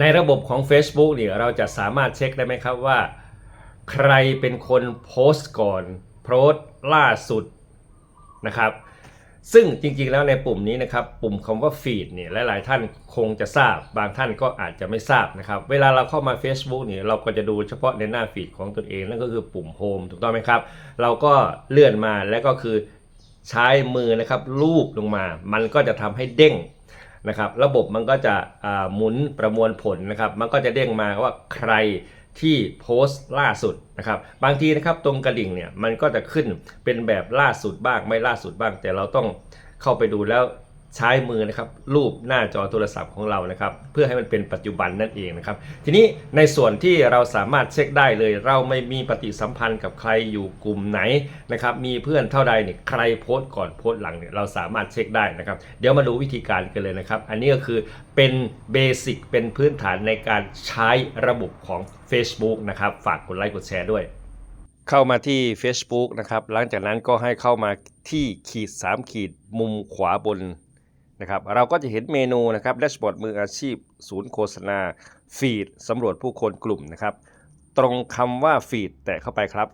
ในระบบของ Facebook เนี่ยเราจะสามารถเช็คได้ไหมครับว่า ใครเป็นคนโพสต์ก่อนโพสต์ล่าสุดนะครับซึ่งจริงๆแล้วในปุ่มนี้นะครับปุ่มคำว่าฟีดเนี่ยหลายๆท่านคงจะทราบ บางท่านก็อาจจะไม่ทราบนะครับ เวลาเราเข้ามา Facebook เนี่ยเราก็จะดูเฉพาะในหน้าฟีดของตนเองนั่นก็คือปุ่มโฮมถูกต้องไหมครับ เราก็เลื่อนมาแล้วก็คือใช้มือนะครับลูบลงมา มันก็จะทำให้เด้ง นะครับระบบมันก็จะหมุนประมวลผลนะครับ มันก็จะเด้งมาว่าใครที่โพสต์ล่าสุดนะครับ บางทีนะครับตรงกระดิ่งเนี่ยมันก็จะขึ้นเป็นแบบล่าสุดบ้างไม่ล่าสุดบ้าง แต่เราต้องเข้าไปดูแล้ว ใช้มือนะครับรูปหน้าจอโทรศัพท์ของเรานะครับเพื่อให้มันเป็นปัจจุบันนั่นเองนะครับ ทีนี้ในส่วนที่เราสามารถเช็คได้เลย เราไม่มีปฏิสัมพันธ์กับใครอยู่กลุ่มไหนนะครับมีเพื่อนเท่าใดเนี่ยใครโพสต์ก่อนโพสต์หลังเนี่ยเราสามารถเช็คได้นะครับ เดี๋ยวมาดูวิธีการกันเลยนะครับ อันนี้ก็คือเป็นเบสิกเป็นพื้นฐานในการใช้ระบบของ Facebook นะครับฝากกดไลค์กดแชร์ด้วยเข้ามาที่ Facebook นะครับ หลังจากนั้นก็ให้เข้ามาที่ขีด 3 ขีดมุมขวาบน นะครับเราก็จะเห็นเมนูนะครับแดชบอร์ดมืออาชีพ ศูนย์โฆษณาฟีดสำรวจผู้คนกลุ่มนะครับ ตรงคำว่าฟีดแตะเข้าไปครับ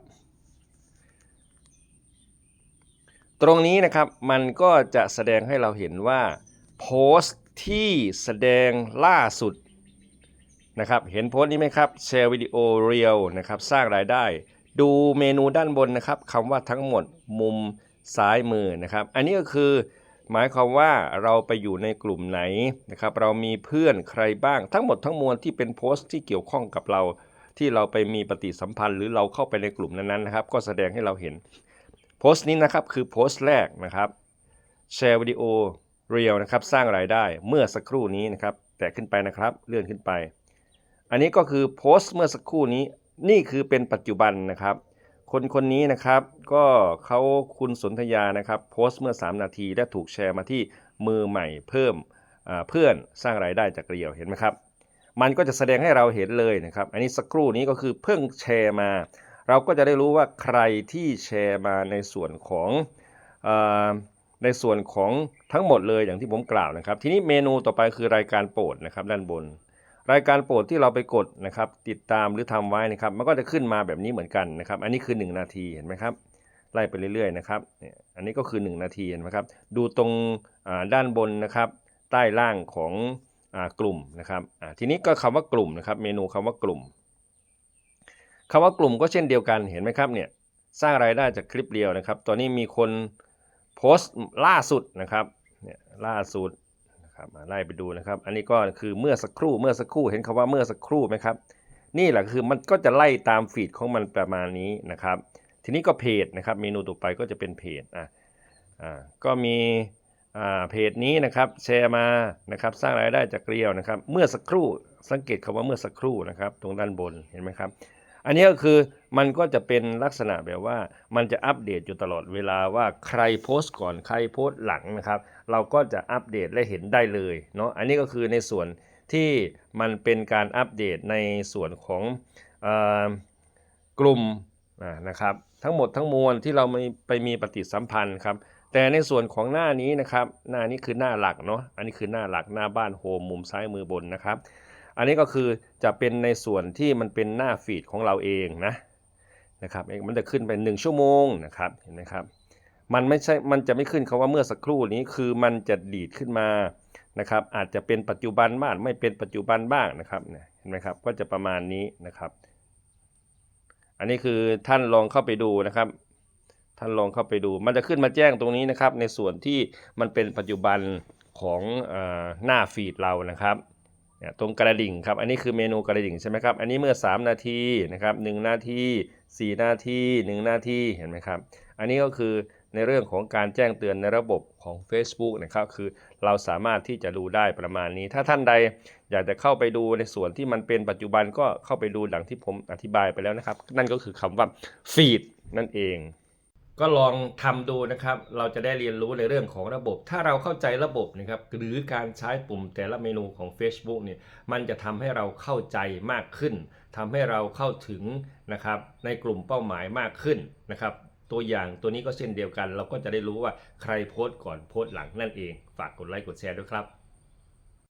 ตรงนี้นะครับมันก็จะแสดงให้เราเห็นว่าโพสต์ที่แสดงล่าสุดนะครับเห็นโพสต์นี้ไหมครับแชร์วิดีโอเรียลนะครับสร้างรายได้ ดูเมนูด้านบนนะครับคำว่าทั้งหมดมุมซ้ายมือนะครับ อันนี้ก็คือ หมายความว่าเราไปอยู่ในกลุ่มไหนนะครับ เรามีเพื่อนใครบ้าง ทั้งหมดทั้งมวลที่เป็นโพสต์ที่เกี่ยวข้องกับเรา ที่เราไปมีปฏิสัมพันธ์ หรือเราเข้าไปในกลุ่มนั้นๆนะครับ ก็แสดงให้เราเห็น โพสต์นี้นะครับคือโพสต์แรกนะครับแชร์วิดีโอเรียลนะครับสร้างรายได้เมื่อสักครู่นี้นะครับ แตะขึ้นไปนะครับเลื่อนขึ้นไป อันนี้ก็คือโพสต์เมื่อสักครู่นี้นี่คือเป็นปัจจุบันนะครับ คนคนนี้นะครับก็เขาคุณสนธยานะครับโพสต์เมื่อ 3 นาทีและถูกแชร์มาที่มือใหม่เพิ่มเพื่อนสร้างรายได้จากเรียวเห็นไหมครับ มันก็จะแสดงให้เราเห็นเลยนะครับ อันนี้สักครู่นี้ก็คือเพิ่งแชร์มา เราก็จะได้รู้ว่าใครที่แชร์มาในส่วนของอในส่วนของทั้งหมดเลยอย่างที่ผมกล่าวนะครับ ทีนี้เมนูต่อไปคือรายการโปรดนะครับด้านบน รายการโปรดที่เราไปกดนะครับติดตามหรือทำไว้นะครับ มันก็จะขึ้นมาแบบนี้เหมือนกันนะครับ อันนี้คือ 1 นาทีเห็นไหมครับไล่ไปเรื่อยๆนะครับเนี่ยอันนี้ก็คือ 1 นาทีเห็นไหมครับดูตรงด้านบนนะครับใต้ล่างของอกลุ่มนะครับทีนี้ก็คำว่ากลุ่มนะครับ เมนูคำว่ากลุ่มคำว่ากลุ่มก็เช่นเดียวกันเห็นไหมครับเนี่ยสร้างรายได้จากคลิปเดียวนะครับ ตอนนี้มีคนโพสต์ล่าสุดนะครับเนี่ยล่าสุด นะครับมาไล่ไปดูนะครับ อันนี้ก็คือเมื่อสักครู่เมื่อสักครู่เห็นคำว่าเมื่อสักครู่ไหมครับ นี่แหละคือมันก็จะไล่ตามฟีดของมันประมาณนี้นะครับ ทีนี้ก็เพจนะครับ เมนูต่อไปก็จะเป็นเพจอะอ่าก็มีอ่าเพจนี้นะครับแชร์มานะครับสร้างรายได้จากเรียวนะครับ เมื่อสักครู่สังเกตคำว่าเมื่อสักครู่นะครับ ตรงด้านบนเห็นไหมครับ อันนี้ก็คือมันก็จะเป็นลักษณะแบบว่า มันจะอัปเดตอยู่ตลอดเวลาว่าใครโพสต์ก่อนใครโพสต์หลังนะครับ เราก็จะอัปเดตและเห็นได้เลยเนาะอันนี้ก็คือในส่วนที่มันเป็นการอัปเดตในส่วนของออกลุ่มนะครับ ทั้งหมดทั้งมวลที่เราไม่ไปมีปฏิสัมพันธ์ครับแต่ในส่วนของหน้านี้นะครับ หน้านี้คือหน้าหลักเนาะอันนี้คือหน้าหลักหน้าบ้านโฮมมุมซ้ายมือบนนะครับ อันนี้ก็คือจะเป็นในส่วนที่มันเป็นหน้าฟีดของเราเองนะนะครับเองมันจะขึ้นไป1ชั่วโมงนะครับเห็นไหมครับมันไม่ใช่มันจะไม่ขึ้นคาว่าเมื่อสักครู่นี้คือมันจะดีดขึ้นมานะครับ อาจจะเป็นปัจจุบันบ้างไม่เป็นปัจจุบันบ้างนะครับเนี่ยเห็นไหมครับก็จะประมาณนี้นะครับ อันนี้คือท่านลองเข้าไปดูนะครับท่านลองเข้าไปดู มันจะขึ้นมาแจ้งตรงนี้นะครับ ในส่วนที่มันเป็นปัจจุบันของอหน้าฟีดเรานะครับ เนี่ยตรงกระดิ่งครับ อันนี้คือเมนูกระดิ่งใช่ไหมครับ อันนี้เมื่อ 3 นาทีนะครับ1นาที 4 นาที 1 นาทีเห็นไหมครับ อันนี้ก็คือในเรื่องของการแจ้งเตือนในระบบของ Facebook นะครับ คือเราสามารถที่จะดูได้ประมาณนี้ ถ้าท่านใดอยากจะเข้าไปดูในส่วนที่มันเป็นปัจจุบันก็เข้าไปดูดังที่ผมอธิบายไปแล้วนะครับ นั่นก็คือคำว่า feed นั่นเอง ก็ลองทำดูนะครับ เราจะได้เรียนรู้ในเรื่องของระบบ ถ้าเราเข้าใจระบบนะครับ หรือการใช้ปุ่มแต่ละเมนูของ Facebook เนี่ย มันจะทำให้เราเข้าใจมากขึ้นทำให้เราเข้าถึงนะครับ ในกลุ่มเป้าหมายมากขึ้นนะครับ ตัวอย่างตัวนี้ก็เช่นเดียวกัน เราก็จะได้รู้ว่าใครโพสต์ก่อนโพสต์หลังนั่นเอง ฝากกดไลค์กดแชร์ด้วยครับ